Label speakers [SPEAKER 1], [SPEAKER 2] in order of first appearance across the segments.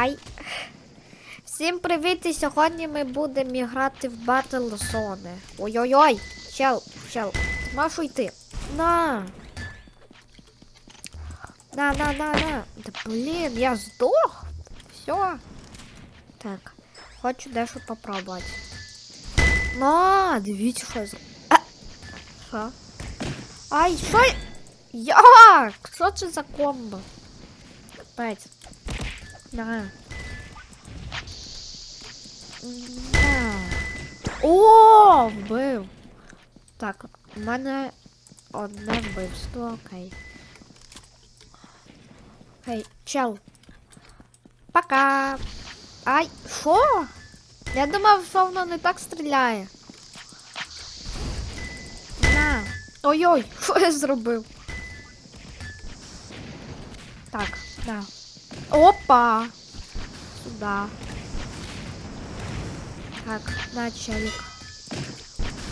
[SPEAKER 1] Ай. Всім привіт! І сьогодні ми будемо грати в Battle Zone. Ой-ой-ой! Чел, чел, ти можеш уйти? На! На, на, на, на. Да блін, я здох. Все. Так, хочу дещо попробувати. На, дивіться, що я А! Що? Ай, що? я- Як? Що це за комбо? Капець. На. На. О, вбив. Так, у мене одне вбивство, окей. Окей, чел. Пока. Ай, що? Я думав, що воно не так стріляє. На. Ой-ой, що я зробив? Так, на. Опа! Сюда. Так, на, челик.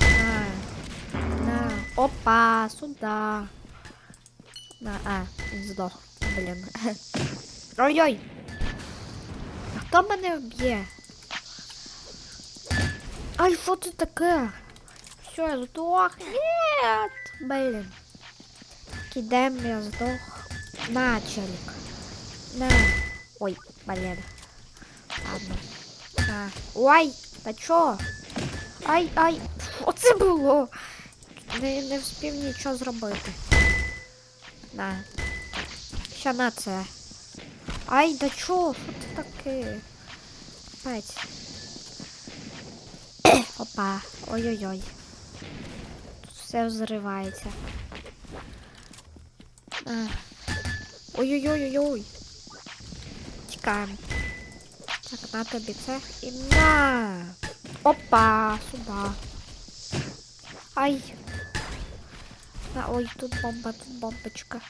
[SPEAKER 1] На. На. Опа, сюда. На, а, він здох. Блін. Ой-ой! А хто мене вб'є? Ай, що це таке? Все, я здох. Нет! Блін. Кидем, я здох. На, челик. На. Ой, блін. Ладно. На. Ой, та чо? Ай, ай, що це було? Не, не встиг нічого зробити. На. Ще на це. Ай, да чо? Що це таке? Пець. Опа. Ой-ой-ой. Тут все взривається. Ой-ой-ой-ой-ой. Тікаємо. Так, на тобі це. І на. Опа, сюди. Ай. На, ой, тут бомба, тут бомбочка.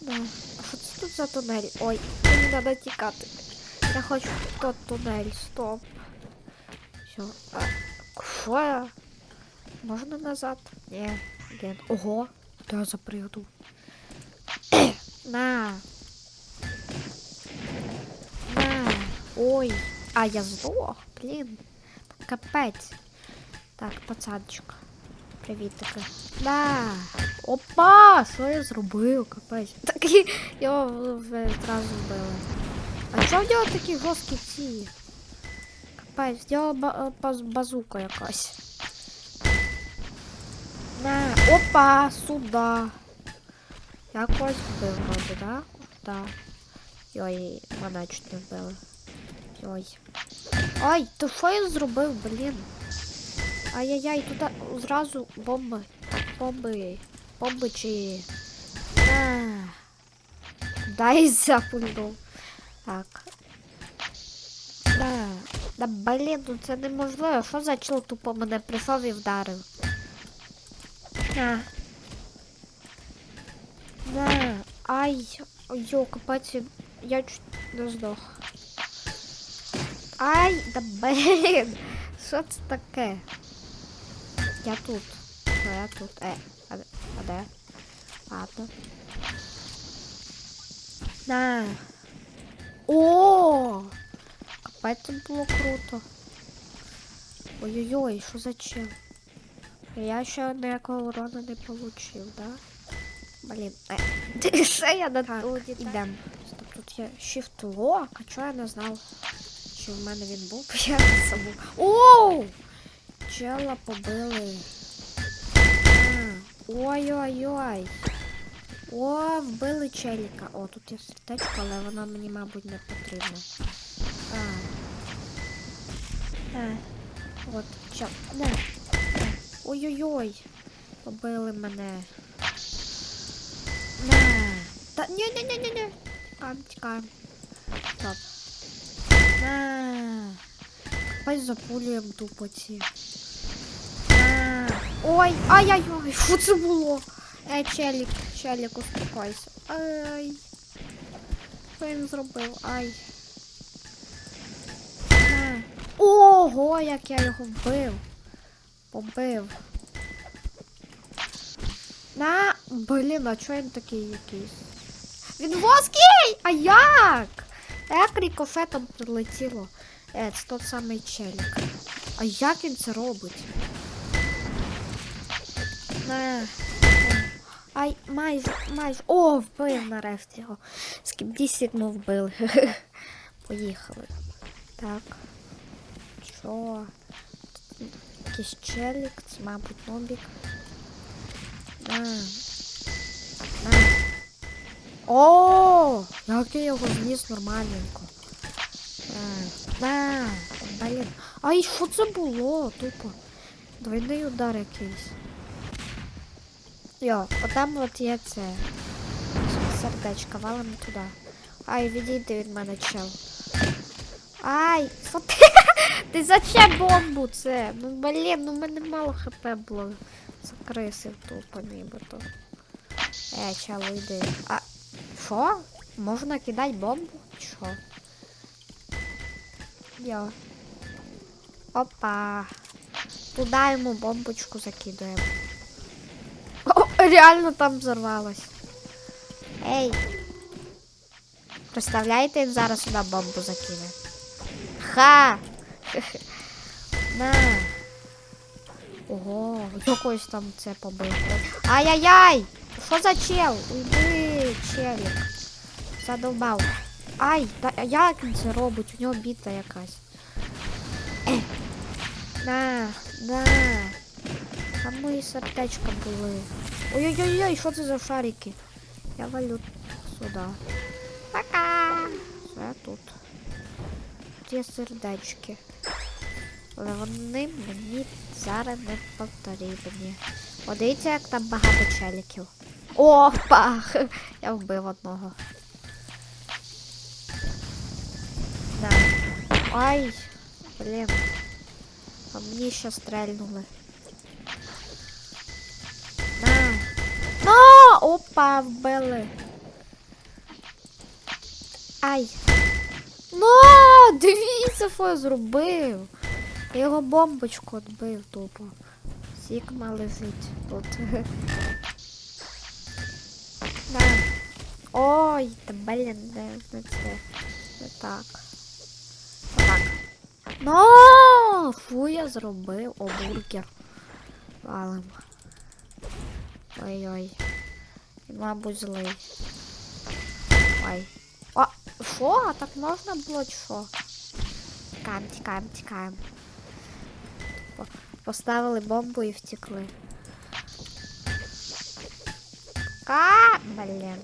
[SPEAKER 1] На. А що тут за тунель? Ой, мені треба тікати. Я хочу тот тунель, стоп. Все. А, що я? Можна назад? Ні, блін. Ого, да, запрыгну. На. На. Ой. А, я здох, блін. Капець. Так, пацанчик. Привіт таки. Да. Опа! Що я зробив? Капець. Такий його зразу вбили. А чого в нього такі жорсткі ці? Капець, в нього базука якась. На. Опа! Сюда. Я когось вбив, вроде, да? Да. Йой, мене чуть не вбили. Йой. Ай, то що я зробив, блін? Ай-яй-яй, туди зразу бомби. Бомби. Бомби чи. А. Дай запульнув. Так. Да. Да блін, ну це неможливо. Що за чел тупо мене прийшов і вдарив? На. На. Ай. Йо, капець, я чуть не здох. Ай, да блін. Що це таке? Я тут. Що я тут? Е, а, а де? Ладно. На. О! Капець це було круто. Ой-ой-ой, що за чел? Я ще ніякого урона не получив, да? Блін, е, ще я на тут ідем. Стоп, тут є shift lock, а чого я не знав? Чи в мене він був? Я не забув. Оу! Чела побили. Ой-ой-ой. О, вбили челіка. О, тут є сердечко, але воно мені, мабуть, не потрібно. А. А. От, чел. Не. Ой-ой-ой. Побили мене. На. Та ні-ні-ні-ні-ні. Тікаємо, тікаємо. Стоп. На. Давай запулюємо тупо ці. Ой, ай-яй-яй, що це було? Ей, челік, челік, успокойся. Ай. Що він зробив? Ай. На. Ого, як я його вбив. Побив. На, блін, а чого він такий якийсь? Він воский! А як? Як рікофетом прилетіло? Е, це тот самий челік. А як він це робить? На. Ай, майже, майже. О, вбив нарешті його. Ким дійсно вбили. Поїхали. Так. Що? Якийсь челік, це, мабуть, нобік. На. На. О, як я його зніс нормальненько. На. Блін. Ай, що це було? Тупо. Двойний удар якийсь. Йо, отам от є це. Сердечко, валимо туди. Ай, відійди від мене чел. Ай, що ти? Ти зачем бомбу це? Ну блін, ну мене мало хп було. Закрисив тупо нібито. Е, чел, йди. А що? Можна кидати бомбу? Чи Йо. Опа. Туди йому бомбочку закидуємо. О, реально там взорвалось. Ей. Представляєте, він зараз сюди бомбу закине. Ха! На. Ого, якось там це побив. Ай-яй-яй! Що за чел? Уйди, челік. Задовбав. Ай, та а як він це робить? У нього біта якась. Е. На, на. Мої сердечка були. Ой-ой-ой, що це за шарики? Я валю сюди. Пока. Все тут. Тут є сердечки. Але вони мені зараз не потрібні. О, дивіться, як там багато челіків. Опа! Я вбив одного. Ай, блін. А мені ще стрельнули. На. На! Опа, вбили. Ай. Ну, дивіться, що я зробив. Я його бомбочку відбив тупо. Сігма лежить тут. На. Ой, та блін, не це. Не так. Отак. Ну, фу, я зробив. О, бургер. Валим. Ой-ой. Він, мабуть, злий. Ой. А, що? А так можна було чи що? Тікаємо, тікаємо, тікаємо. По- Поставили бомбу і втекли. Ка, блін.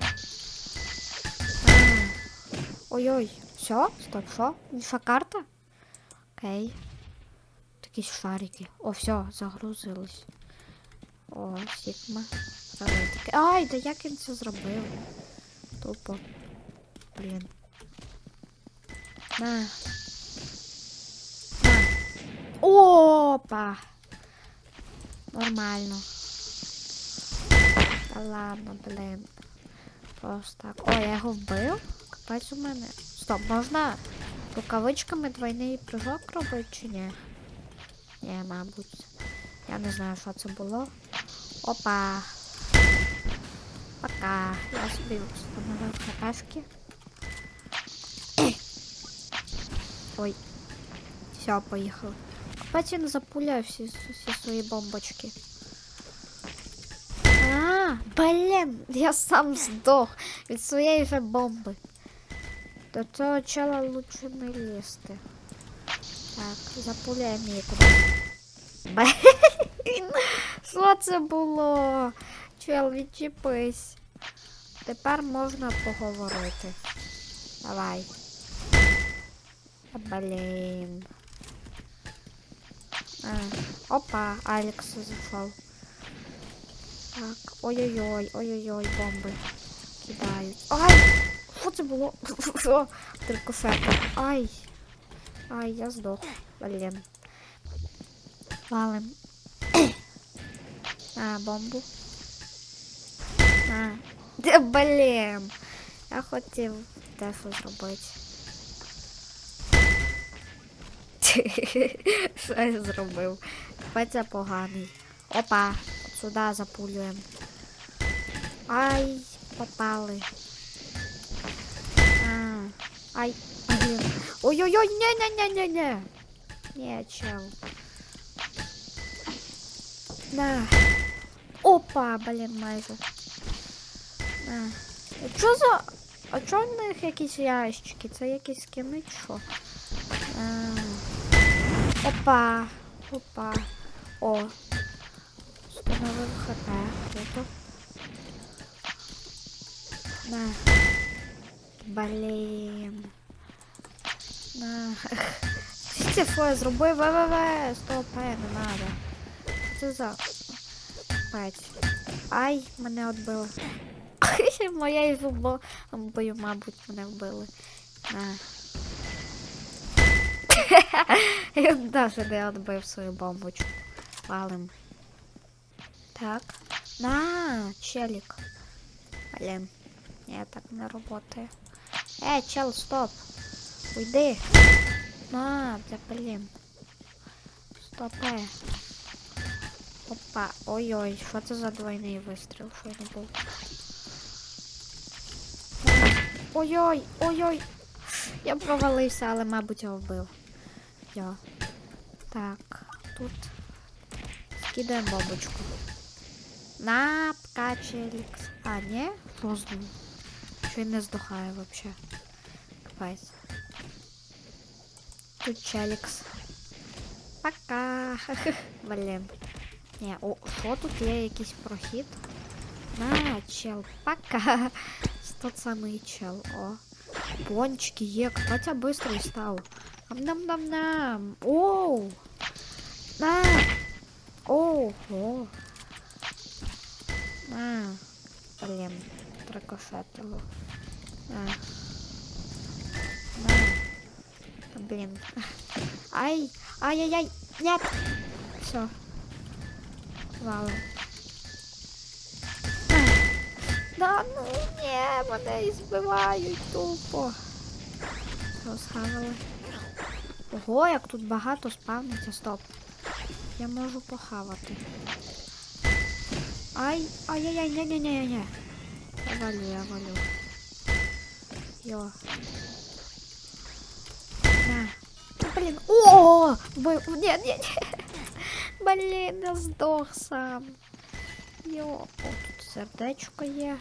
[SPEAKER 1] А. Ой-ой, Все, стоп, що? Інша карта? Окей. Такі шарики. О, все, загрузились. О. Ролетики. Ай, да як він це зробив? Тупо. Блін. На. На. Опа! Нормально. Та ладно, блін. Просто так. О, я його вбив? Капець у мене. Стоп, можна рукавичками двойний прыжок робити чи ні? Ні, мабуть. Я не знаю, що це було. Опа. Пока. Я собі встановив хпшки. Ой. Все, поїхав. Капець він запуляв всі, всі свої бомбочки. А, блін, я сам здох від своєї же бомби. До цього чела лучше не лізти. Так, запуляємо її. Блін, що це було? Чел, відчепись. Тепер можна поговорити. Давай. Блін. А, опа, Алекс зайшов. Так, ой-ой-ой, ой-ой-ой, бомби кидають. Ай! Це було? Що? Трикофета. Ай! Ай, я здох. Блін. Валим. А, бомбу. А. Де, блін. Я хотів що зробити. Що я зробив? Капець я поганий. Опа, сюди запулюємо. Ай, попали. А, Ай, блін. Ой-ой-ой, не-не-не-не-не. Не, чел. На. Опа, блін, майже. На. Що за... А чо в них якісь ящики? Це якісь скини, що? А. Опа. Опа. О. Встановив хп. Круто. На. Блін. На. Це я? ВВВ. Стоп, е, не надо. Це за... Пать. Ай, мене отбили. Моєю зубою, мабуть, мене вбили. На. Я навіть не отбив свою бомбочку. Валим. Так. На, челик. Блин. Нет, так не работает. Эй, чел, стоп. Уйди. На, да блин. Стоп, э. Опа. Ой-ой, що це за двойний вистріл? Що не був? Ой-ой, ой-ой. Я провалився, але, мабуть, його вбив. Я. Так, тут скидаємо бомбочку. На ткачелікс. А, ні? Ним? Що він не здохає вообще. Капець. Тут челікс. Пока. Блін. Ні, о, що тут є якийсь прохід? На, чел, пока. Тот самий чел, о. Пончики є, Катя быстрый став. Нам-нам-нам-нам. Оу. На. Ого. На. Блин, трикошетило. На. Блин. Ай. Ай-яй-яй. Нет. Все. Вау. Да ну ні, мене збивають тупо. Все, схавали. Ого, як тут багато спавниться, стоп. Я можу похавати. Ай, ай-яй-яй, ні-ні-ні-ні. Я валю, я валю. Йо. Та, Блін. О! Вбив. Ні, ні, ні. Блін, я здох сам. Йо. О, тут сердечко є.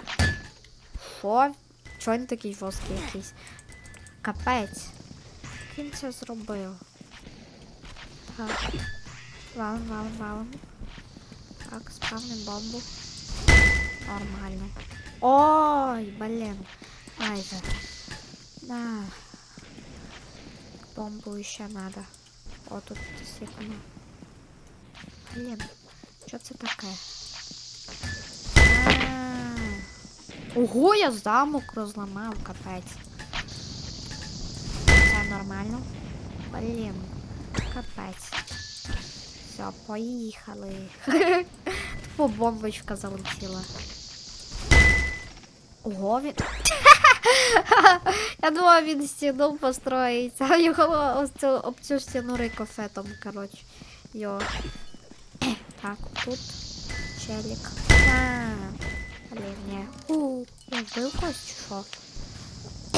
[SPEAKER 1] Що? Чого він такий жорсткий якийсь? Капець. Як Він це зробив. Так. Валим, валим, валим. Так, справним бомбу. Нормально. Ой, блін. Майже. На. Бомбу ще надо. О, тут сікано. Блін, що це таке? Ого, я замок розламав, капець. Це нормально. Блін, капець. Все, поїхали. Тупо бомбочка залетіла. Ого, він. Я думала, він стіну построїться, а його ось цю, об цю стіну рикофетом, коротше. Йо. Так, тут челік. А, блін, ні. У, я вбив когось чи що?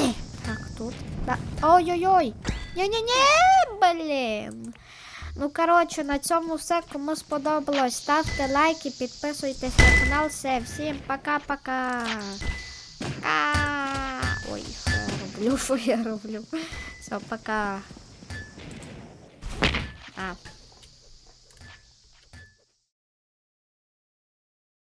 [SPEAKER 1] Так, тут. Да. Ой-ой-ой! Ні-ні-ні, блін. Ну, коротше, на цьому все. Кому сподобалось, ставте лайки, підписуйтесь на канал. Все, всім пока-пока. Пока. Ой, що я Роблю, що я роблю. Все, пока. А.